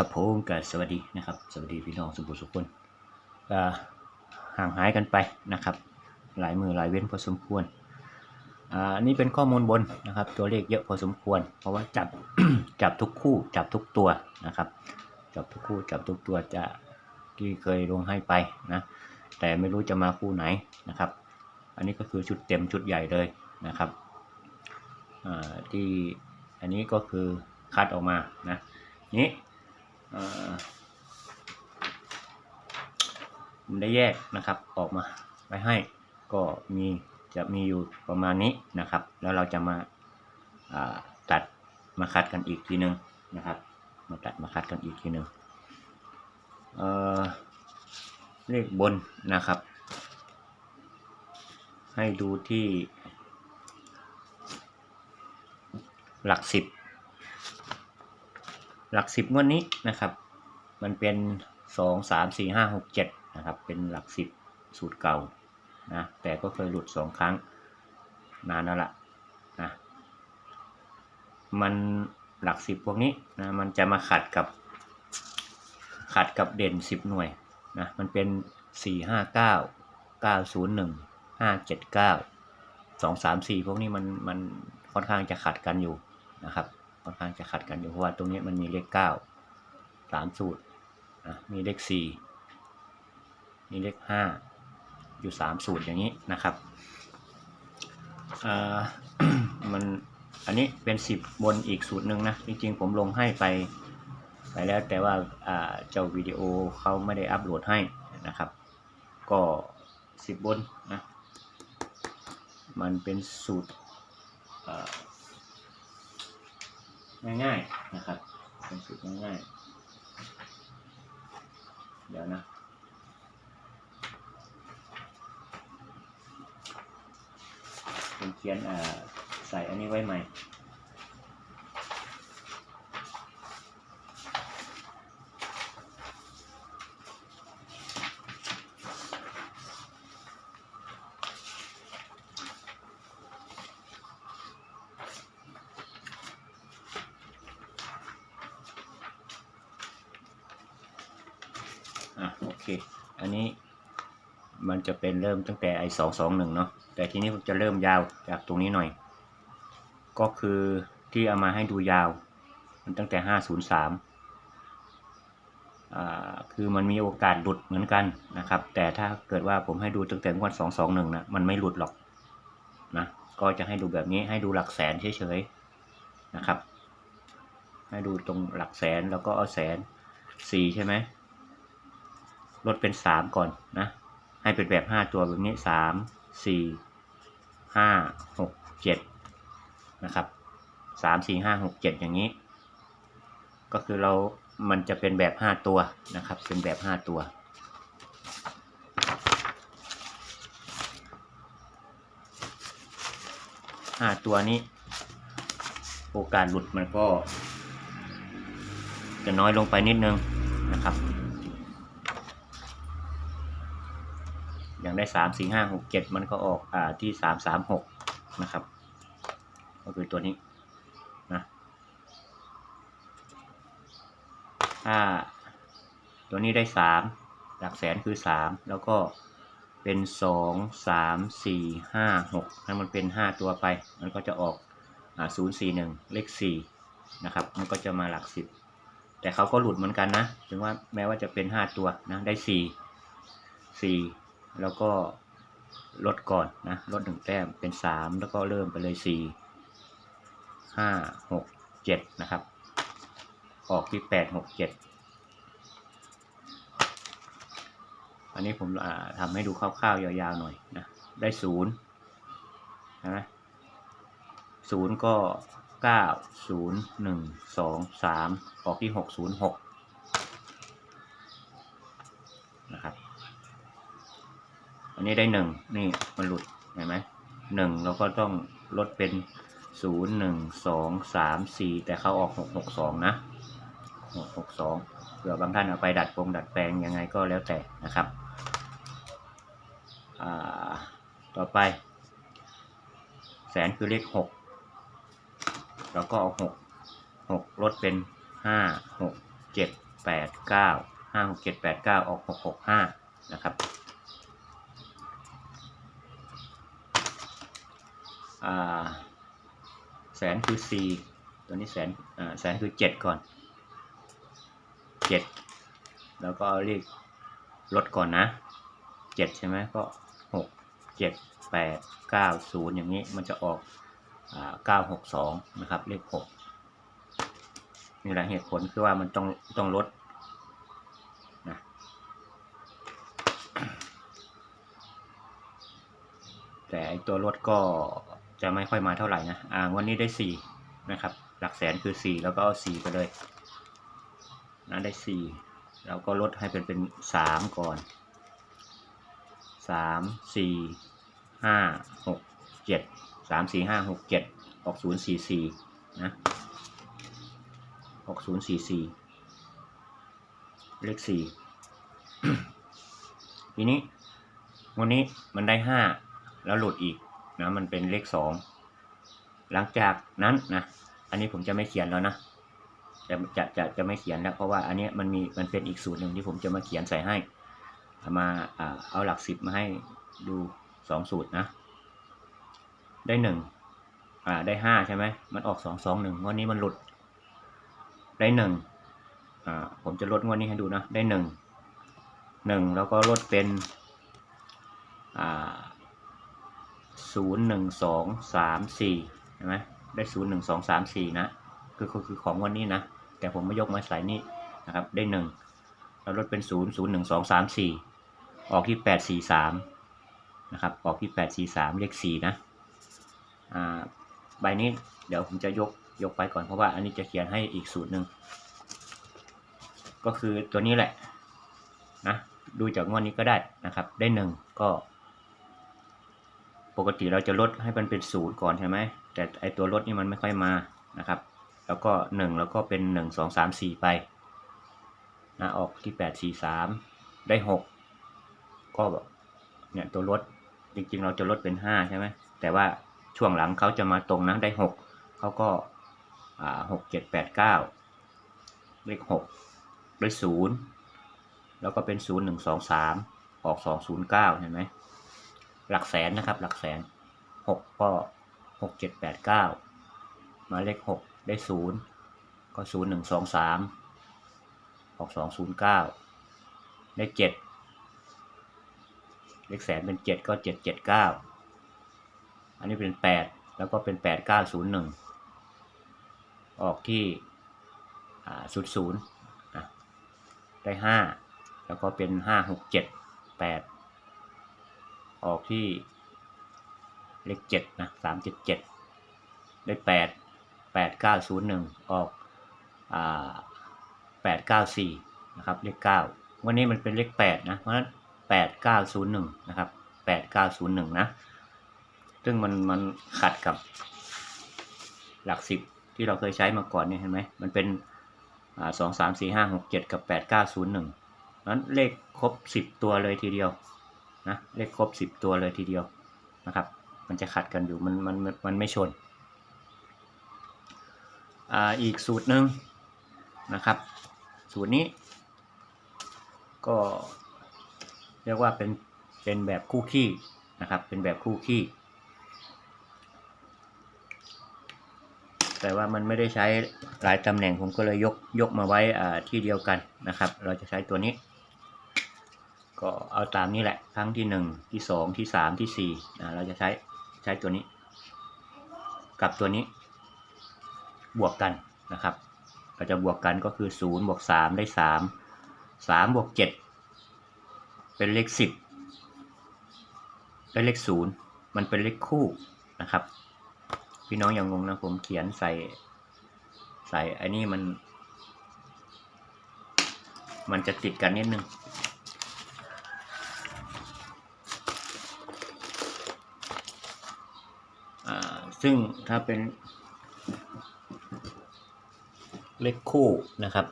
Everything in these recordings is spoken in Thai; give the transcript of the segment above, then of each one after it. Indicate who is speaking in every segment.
Speaker 1: ครับผมก็สวัสดีนะครับ สวัสดีพี่น้องสุภุสุคนก็ห่างหายกันไปนะครับ หลายมือหลายเว้นพอสมควรอ่านนี้เป็นข้อมูลบนนะครับ ตัวเลขเยอะพอสมควร เพราะว่าจับจับทุกคู่จับทุกตัวนะครับ จับทุกคู่จับทุกตัวจะที่เคยลงให้ไปนะแต่ไม่รู้จะมาคู่ไหนนะครับ อันนี้ก็คือชุดเต็มชุดใหญ่เลยนะครับอ่าที่อันนี้ก็คือคัดออกมานะนี้ ผมได้แยกนะครับออกมาไว้ให้ ก็มีจะมีอยู่ประมาณนี้นะครับ แล้วเราจะมาตัดมาคัดกันอีกทีหนึ่งนะครับ มาตัดมาคัดกันอีกทีหนึ่งเเลขบนนะครับ ให้ดูที่หลักสิบ หลักสิบงวดนี้นะครับ มันเป็นสองสามสี่ห้าหกเจ็ดนะครับ เป็นหลักสิบสูตรเก่านะ แต่ก็เคยหลุดสองครั้ง นานแล้วล่ะนะ มันหลักสิบพวกนี้นะ มันจะมาขัดกับขัดกับเด่นสิบหน่วยนะ มันเป็นสี่ห้าเก้าเก้าศูนย์หนึ่งห้าเจ็ดเก้าสองสามสี่พวกนี้มันมันค่อนข้างจะขัดกันอยู่นะครับ ค่อนข้างจะขัดกันอยู่เพราะว่าตรงนี้มันมีเลขเก้าสามสูตรนะมีเลขสี่มีเลขห้าอยู่สามสูตรอย่างนี้นะครับอ่ามันอันนี้เป็นสิบบนอีกสูตรหนึ่งนะจริงๆผมลงให้ไปไปแล้วแต่ว่าเจ้าวิดีโอเขาไม่ได้อัปโหลดให้นะครับ ก็สิบบนนะมันเป็นสูตร ง่ายๆนะครับเป็นสูตรง่ายๆ เดี๋ยวนะผมเขียนอ่าใส่อันนี้ไว้ใหม่ เคอันนี้มันจะเป็นเริ่มตั้งแต่ไอสองสองหนึ่งเนาะแต่ทีนี้ผมจะเริ่มยาวจากตรงนี้หน่อย ก็คือที่เอามาให้ดูยาว มันตั้งแต่ห้าศูนย์สามอ่าคือมันมีโอกาสหลุดเหมือนกันนะครับ แต่ถ้าเกิดว่าผมให้ดูตั้งแต่งวดสองสองหนึ่งนะมันไม่หลุดหรอกนะก็จะให้ดูแบบนี้ให้ดูหลักแสนเฉยๆนะครับ ให้ดูตรงหลักแสนแล้วก็เอาแสนสี่ใช่ไหม ลดเป็นสามก่อนนะ ให้เป็นแบบห้าตัวแบบนี้สามสี่ห้าหกเจ็ดนะครับสามสี่ห้าหกเจ็ดอย่างนี้ ก็คือเรา มันจะเป็นแบบห้าตัวนะครับ เป็นแบบห้าตัวห้าตัวนี้ โอกาสหลุดมันก็ จะน้อยลงไปนิดนึงนะครับ อย่าง ได้สามสี่ห้าหกเจ็ดมันก็ออกอ่าที่สามสามหกนะครับ ก็คือตัวนี้นะถ้าตัวนี้ได้สามหลักแสนคือสามแล้วก็เป็นสองสามสี่ห้าหกถ้ามันเป็นห้าตัวไป มันก็จะออกอ่าศูนย์สี่หนึ่งเลขสี่นะครับ มันก็จะมาหลักสิบแต่เขาก็หลุดเหมือนกันนะ ถึงว่าแม้ว่าจะเป็นห้าตัวนะได้สี่สี่ แล้วก็ลดก่อนนะลดหนึ่งแต้มเป็นสามแล้วก็เริ่มไปเลยสี่ห้าหกเจ็ดนะครับ ออกที่แปดหกเจ็ดอันนี้ผมทำให้ดูคร่าวๆยาวๆหน่อยนะได้ศูนย์นะศูนย์ก็เก้าศูนย์หนึ่งสองสามออกที่หกศูนย์หกนะครับ อันนี้ได้หนึ่งนี่มันหลุดเห็นไหมหนึ่งเราก็ต้องลดเป็นศูนย์หนึ่งสองสามสี่แต่เขาออกหกหกสองนะหกหกสองเผื่อบางท่านเอาไปดัดปรงดัดแปลงยังไงก็แล้วแต่นะครับต่อไป แสนคือเลขหกเราก็เอาหกหกลดเป็นห้าหกเจ็ดแปดเก้าห้าหกเจ็ดแปดเก้าออกหกหกห้านะครับอ่า แสนคือสี่ตัวนี้แสนแสนคือเจ็ดก่อนเจ็ดแล้วก็เอาเลขลดก่อนนะเจ็ดใช่ไหมก็หกเจ็ดแปดเก้าศูนย์อย่างนี้มันจะออกอ่าเก้าหกสองนะครับ เลขหกนี่แหละเหตุผลคือว่ามันต้องต้องลดนะแต่ตัวลดก็ จะไม่ค่อยมาเท่าไหร่นะอ่างวันนี้ได้สี่นะครับ หลักแสนคือสี่แล้วก็เอาสี่ไปเลยนะได้สี่แล้วก็ลดให้เป็นเป็นสามก่อนสามสี่ห้าหกเจ็ดสามสี่ห้าหกเจ็ดออกศูนย์สี่สี่นะหกศูนย์สี่สี่เลขสี่ทีนี้ วันนี้มันได้ห้าแล้วหลุดอีก นะมันเป็นเลขสองหลังจากนั้นนะอันนี้ผมจะไม่เขียนแล้วนะจะจะจะจะไม่เขียนแล้วเพราะว่าอันนี้มันมีมันเป็นอีกสูตรหนึ่งที่ผมจะมาเขียนใส่ให้มาอ่าเอาหลักสิบมาให้ดูสองสูตรนะ ได้หนึ่งอ่าได้ห้าใช่ไหมมันออกสองสองหนึ่งวันนี้มันหลุด ได้หนึ่งอ่าผมจะลดงวดนี้ให้ดูนะ ได้หนึ่งหนึ่งแล้วก็ลดเป็นอ่า ศูนย์หนึ่งสองสามสี่ใช่ไหมได้ศูนย์หนึ่งสองสามสี่นะคือคือของวันนี้นะ แต่ผมไม่ยกมาใส่นี่นะครับ ได้หนึ่งเราลดเป็นศูนย์ศูนย์หนึ่งสองสามสี่ออกที่แปดสี่สามนะครับ ออกที่แปดสี่สามเลขสี่นะ อ่า ใบนี้เดี๋ยวผมจะยกยกไปก่อนเพราะว่าอันนี้จะเขียนให้อีกสูตรหนึ่งก็คือตัวนี้แหละนะดูจากงวดนี้ก็ได้นะครับ ได้หนึ่งก็ ปกติเราจะลดให้มันเป็นศูนย์ก่อนใช่ไหม แต่ไอตัวลดนี่มันไม่ค่อยมานะครับ แล้วก็หนึ่งแล้วก็เป็นหนึ่งสองสามสี่ไปนะออกที่แปดสี่สามได้หกก็เนี่ยตัวลดจริงๆ เราจะลดเป็นห้าใช่ไหม แต่ว่าช่วงหลังเขาจะมาตรงนะได้หกเขาก็หกเจ็ดแปดเก้าเลขหกด้ศูนย์แล้วก็เป็นศูนย์หนึ่งสองสามออกสองศูนย์เก้าเห็นไหม หลักแสนนะครับ หลักแสนหกก็หกเจ็ดแปดเก้ามาเลขหกได้ศูนย์ก็ศูนย์หนึ่งสองสามออกสองศูนย์เก้าได้เจ็ดเลขแสนเป็นเจ็ดก็เจ็ดเจ็ดเก้าอันนี้เป็นแปดแล้วก็เป็นแปดเก้าศูนย์หนึ่งออกที่ศูนย์ศูนย์อะได้ห้าแล้วก็เป็นห้าหกเจ็ดแปด ออกที่เลขเจ็ดนะสามเจ็ดเจ็ดได้แปดแปดเก้าศูนย์หนึ่งออกอ่าแปดเก้าสี่นะครับเลขเก้าวันนี้มันเป็นเลขแปดนะเพราะฉะนั้นแปดเก้าศูนย์หนึ่งนะครับแปดเก้าศูนย์หนึ่งนะซึ่งมันมันขัดกับหลักสิบที่เราเคยใช้มาก่อนเนี่ยเห็นไหมมันเป็นสองสามสี่ห้าหกเจ็ดกับแปดเก้าศูนย์หนึ่งนั้นเลขครบสิบตัวเลยทีเดียว นะเลขครบสิบตัวเลยทีเดียวนะครับ มันจะขัดกันอยู่มันมันมันไม่ชนอ่าอีกสูตรหนึ่งนะครับ สูตรนี้ ก็เรียกว่าเป็นเป็นแบบคู่ขี้นะครับ เป็นแบบคู่ขี้แต่ว่ามันไม่ได้ใช้หลายตำแหน่งผมก็เลยยกยกมาไว้ที่เดียวกันนะครับ เราจะใช้ตัวนี้ ก็เอาตามนี้แหละ ครั้งที่หนึ่งที่สองที่สามที่สี่นะเราจะใช้ใช้ตัวนี้ กับตัวนี้ บวกกันนะครับเราจะบวกกันก็คือศูนย์บวกสามได้สามสามบวกเจ็ดเป็นเลขสิบได้เลขศูนย์มันเป็นเลขคู่นะครับ พี่น้องอย่างงงนะผมเขียนใส่ใส่อ้นี่มัน มันจะติดกันนิดนึง ซึ่งถ้าเป็นเลขคู่นะครับ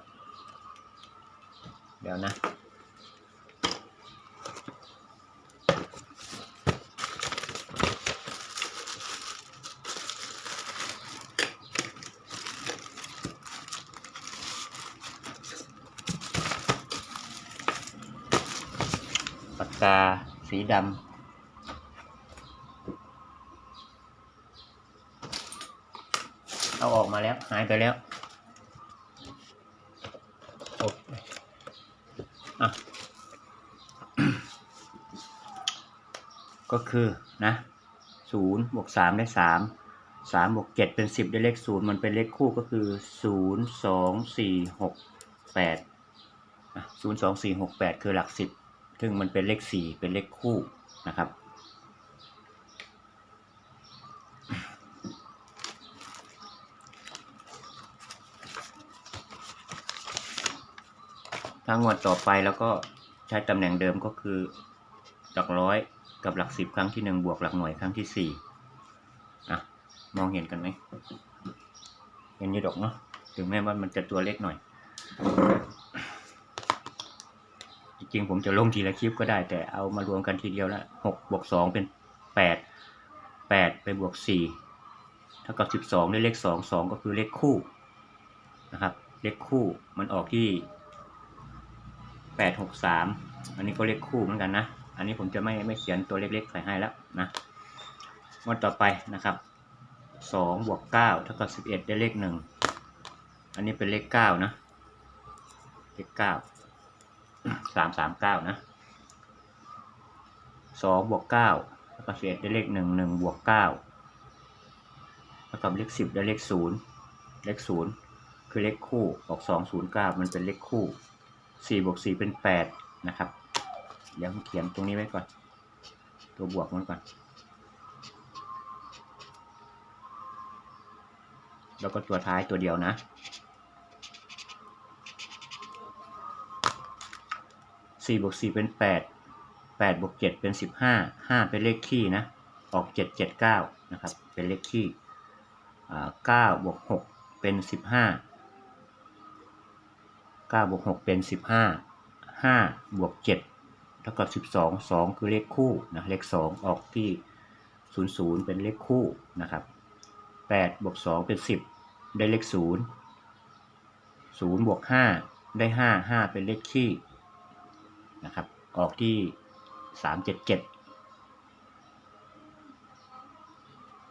Speaker 1: เดี๋ยวนะ ปากกาสีดำ มาแล้ว หายไปแล้วโอ้อะก็คือนะศูนย์บวกสามได้สามสามบวกเจ็ดเป็นสิบได้เลขศูนย์มันเป็นเลขคู่ก็คือศูนย์สองสี่หกแปดศูนย์สองสี่หกแปดคือหลักสิบซึ่งมันเป็นเลขสี่เป็นเลขคู่นะครับ ถ้างวดต่อไปแล้วก็ใช้ตำแหน่งเดิมก็คือหลักร้อยกับหลักสิบครั้งที่หนึ่งบวกหลักหน่วยครั้งที่สี่อะมองเห็นกันไหมเห็นอยี่ดอกเนาะถึงแม้ว่ามันจะตัวเล็กหน่อย จริงๆผมจะลงทีละคลิปก็ได้ แต่เอามารวมกันทีเดียวล้วหกบวกสองเป็นแปดแปดไปบวกสี่เท่ากับสิบสองได้เลขสองสองก็คือเลขคู่นะครับ เลขคู่มันออกที่ แปดหกสามอันนี้ก็เลขคู่เหมือนกันนะ อันนี้ผมจะไม่ไม่เขียนตัวเล็กๆใส่ให้แล้วนะงวดต่อไปนะครับสองบวกเก้าเท่ากับสิบเอ็ดได้เลขหนึ่งอันนี้เป็นเลขเก้านะ เลขเก้าสามสามเก้านะสองบวกเก้าเท่ากับสิบเอ็ดได้เลขหนึ่งหนึ่งบวกเก้าเท่ากับเลขสิบได้เลขศูนย์เลขศูนย์คือเลขคู่ออกสองศูนย์เก้ามันเป็นเลขคู่ สี่บวกสี่เป็นแปดนะครับ เดี๋ยวผมเขียนตรงนี้ไว้ก่อน ตัวบวกมันก่อน แล้วก็ตัวท้ายตัวเดียวนะสี่บวกสี่เป็นแปดแปดบวกเจ็ดเป็นสิบห้าห้าเป็นเลขคี่นะ ออกเจ็ดเจ็ดเก้านะครับ เป็นเลขคี่เก้าบวกหกเป็นสิ บห้าเก้าบวกหกเป็นสิบห้าห้าบวกเจ็ดเท่ากับสิบสองสองคือเลขคู่นะเลขสองออกที่ศูนย์ศูนย์เป็นเลขคู่นะครับแปดบวกสองเป็นสิบได้เลขศูนย์ศูนย์บวกห้าได้ห้าห้าเป็นเลขคี่นะครับออกที่สามเจ็ดเจ็ด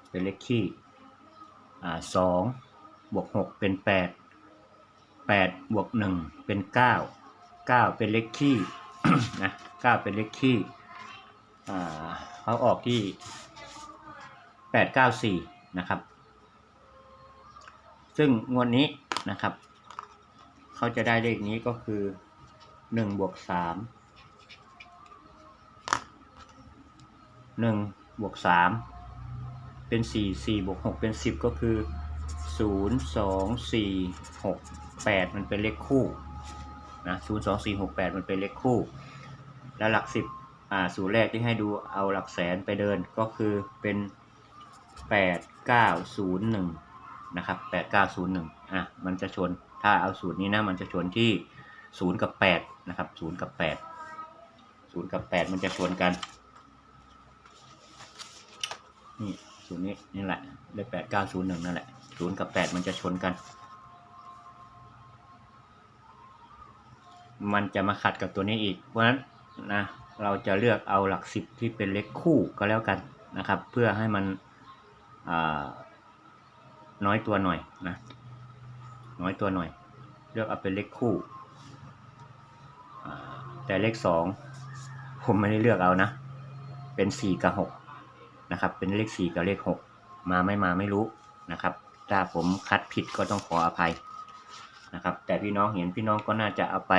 Speaker 1: เป็นเลขคี่อ่าสองบวกหกเป็นแปด แปดบวกหนึ่งเป็นเก้าเก้าเป็นเลขคี่นะเก้าเป็นเลขคี่เขาออกที่แปดเก้าสี่นะครับ ซึ่งงวดนี้นะครับ เขาจะได้เลขนี้ก็คือหนึ่งบวกสามหนึ่งบวกสามเป็นสี่สี่บวกหกเป็นสิบก็คือศูนย์ส องสี่หกแปดมันเป็นเลขคู่นะศูนย์สองสี่หกแปดมันเป็นเลขคู่ แล้วหลักสิบอ่าสูตรแรกที่ให้ดูเอาหลักแสนไปเดินก็คือเป็นแปดเก้าศูนย์หนึ่งนะครับแปดเก้าศูนย์หนึ่งอะมันจะชนถ้าเอาสูตรนี้นะมันจะชนที่ศูนย์กับแปดนะครับศูนย์กับแปดศูนย์กับแปดมันจะชนกันนี่ศูนย์นี้นี่แหละเลขแปดเก้าศูนย์หนึ่งนั่นแหละศูนย์กับแปดมันจะชนกัน มันจะมาขัดกับตัวนี้อีก เพราะฉะนั้นนะเราจะเลือกเอาหลักสิบที่เป็นเลขคู่ก็แล้วกันนะครับ เพื่อให้มันน้อยตัวหน่อยนะน้อยตัวหน่อย เลือกเอาเป็นเลขคู่ แต่เลขสองผมไม่ได้เลือกเอานะ เป็นสี่กับหกนะครับ เป็นเลขสี่กับเลขหกมาไม่มาไม่รู้นะครับ ถ้าผมคัดผิดก็ต้องขออภัย นะครับ แต่พี่น้องเห็นพี่น้องก็น่าจะเอาไป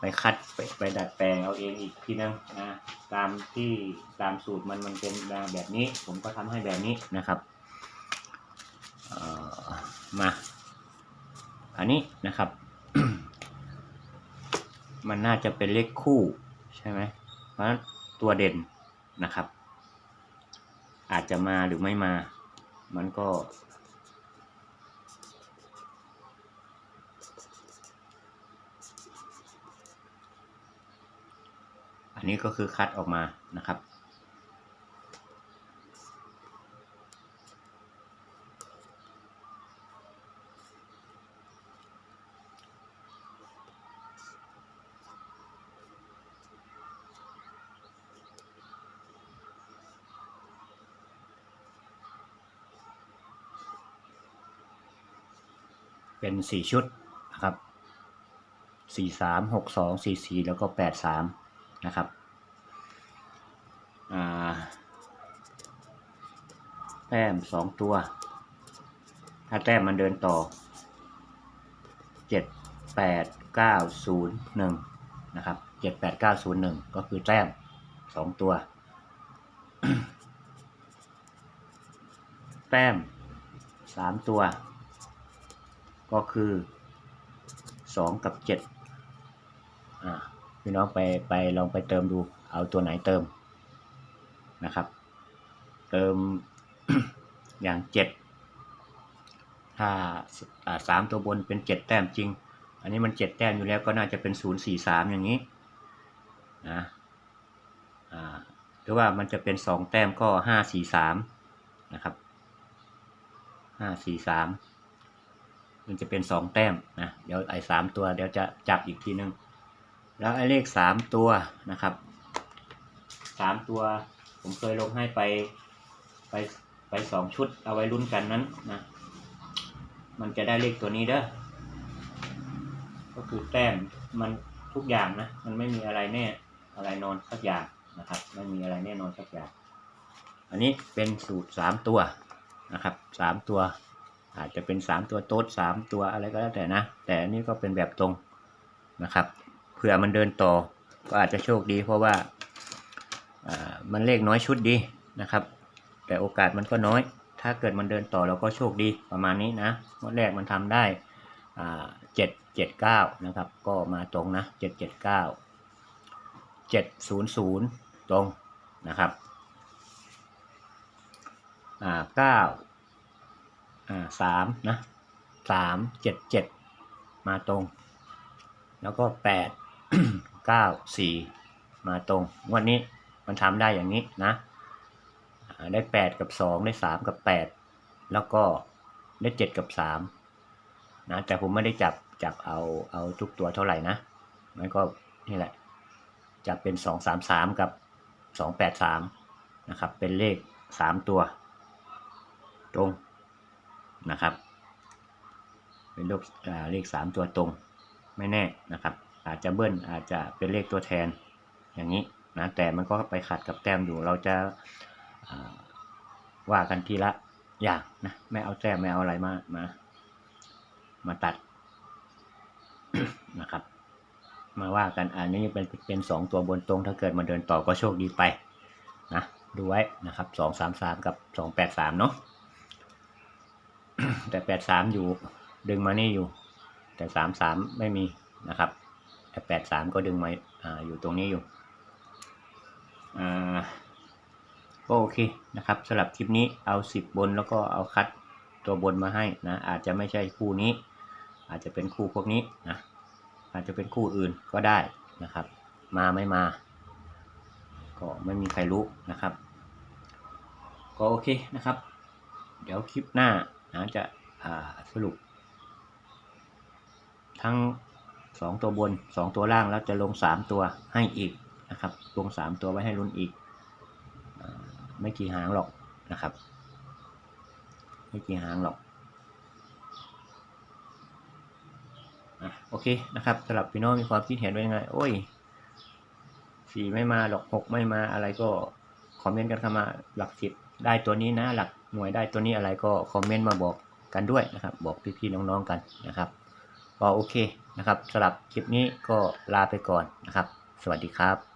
Speaker 1: ไปคัดไปไปดัดแปลงเอาเองอีกทีนึงนะตามที่ตามสูตรมันมันเป็นแบบนี้ ผมก็ทำให้แบบนี้นะครับมาอันนี้นะครับ มันน่าจะเป็นเลขคู่ใช่ไหมเพราะตัวเด่นนะครับ อาจจะมาหรือไม่มา มันก็ นี่ก็คือคัดออกมานะครับ เป็นสี่ชุดนะครับ 43 62 44 แล้วก็ 83 นะครับแต้มสองตัว ถ้าแต้มมันเดินต่อเจ็ดแปดเก้าศูนย์หนึ่งนะครับเจ็ดแปดเก้าศูนย์หนึ่งก็คือแต้มสองตัว แต้มสามตัว ก็คือสองกับเจ็ดอ่า พี่น้องไปไปลองไปเติมดู เอาตัวไหนเติมนะครับ เติมอย่างเจ็ดถ้าสามตัวบนเป็นเจ็ดแต้มจริง อันนี้มันเจ็ดแต้มอยู่แล้วก็น่าจะเป็นศูนย์สี่สามอย่างนี้นะอ่าหรือว่ามันจะเป็นสองแต้มก็ห้าสี่สามนะครับห้าสี่สามมันจะเป็นสองแต้มนะเดี๋ยวไอ้สามตัวเดี๋ยวจะจับอีกทีนึง แล้วไอ้เลขสามตัวนะครับสามตัว ผมเคยลงให้ไปไปไปสองชุดเอาไว้ลุ้นกันนั้นนะมันจะได้เลขตัวนี้เด้อก็คือแต้มมันทุกอย่างนะ มันไม่มีอะไรแน่อะไรนอนสักอย่างนะครับ ไม่มีอะไรแน่นอนสักอย่าง อันนี้เป็นสูตรสามตัวนะครับสามตัว อาจจะเป็นสามตัวโต๊ดสามตัวอะไรก็แล้วแต่นะ แต่อันนี้ก็เป็นแบบตรงนะครับ เผื่อมันเดินต่อ ก็อาจจะโชคดีเพราะว่าอ่ามันเลขน้อยชุดดีนะครับ แต่โอกาสมันก็น้อย ถ้าเกิดมันเดินต่อเราก็โชคดีประมาณนี้นะงวดแรกมันทำได้เจ็ดเจ็ดเก้านะครับ ก็มาตรงนะเจ็ดเจ็ดเก้าเจ็ดศูนย์ศูนย์ตรงนะครับอ่าเก้าอ่าสามนะสามเจ็ดเจ็ดมาตรง แล้วก็แปด เก้าสี่มาตรงงวันนี้มันทำได้อย่างนี้นะ ได้แปดกับสองได้สามกับแปดแล้วก็ได้เจ็ดกับสามนะแต่ผมไม่ได้จับจับเอาเอาทุกตัวเท่าไหร่นะมันก็นี่แหละจับเป็นสองสามสามกับสองแปดสามนะครับ เป็นเลขสามตัว ตรงนะครับ เป็นเลขเลขสามตัวตรงไม่แน่นะครับ อาจจะเบิ้ลอาจจะเป็นเลขตัวแทนอย่างนี้นะแต่มันก็ไปขัดกับแต้มอยู่เราจะว่ากันทีละอย่างนะไม่เอาแต้มไม่เอาอะไรมามามาตัดนะครับ มาว่ากันอันนี้เป็นเป็นสองตัวบนตรง ถ้าเกิดมาเดินต่อก็โชคดีไปนะดูไว้นะครับสองสามสามกับสองแปดสามเนาะแต่แปดสามอยู่ดึงมานี่อยู่ แต่สามสามไม่มีนะครับ แต่แปดสามก็ดึงมาอาอยู่ตรงนี้อยู่ก็โอเคนะครับสำหรับคลิปนี้เอาสิบบนแล้วก็เอาคัดตัวบนมาให้นะอาจจะไม่ใช่คู่นี้ อาจจะเป็นคู่พวกนี้นะอาจจะเป็นคู่อื่นก็ได้นะครับ มาไม่มา ก็ไม่มีใครรู้นะครับ ก็โอเคนะครับ เดี๋ยวคลิปหน้านะจะสรุป ทั้ง สองตัวบนสองตัวล่างแล้วจะลงสามตัวให้อีกนะครับ ลงสามตัวไว้ให้ลุ้นอีก ไม่กี่หางหรอกนะครับ ไม่กี่หางหรอกอโอเคนะครับสำหรับพี่น้องมีความคิดเห็นว่ายังไง โอ้ยสี่ไม่มาหรอกหกไม่มาอะไรก็คอมเมนต์กันเข้ามาหลักสิบได้ตัวนี้นะ หลักหน่วยได้ตัวนี้อะไรก็คอมเมนต์มาบอกกันด้วยนะครับ บอกพี่ๆน้องๆกันนะครับ ก็โอเคนะครับสำหรับคลิปนี้ก็ลาไปก่อนนะครับ สวัสดีครับ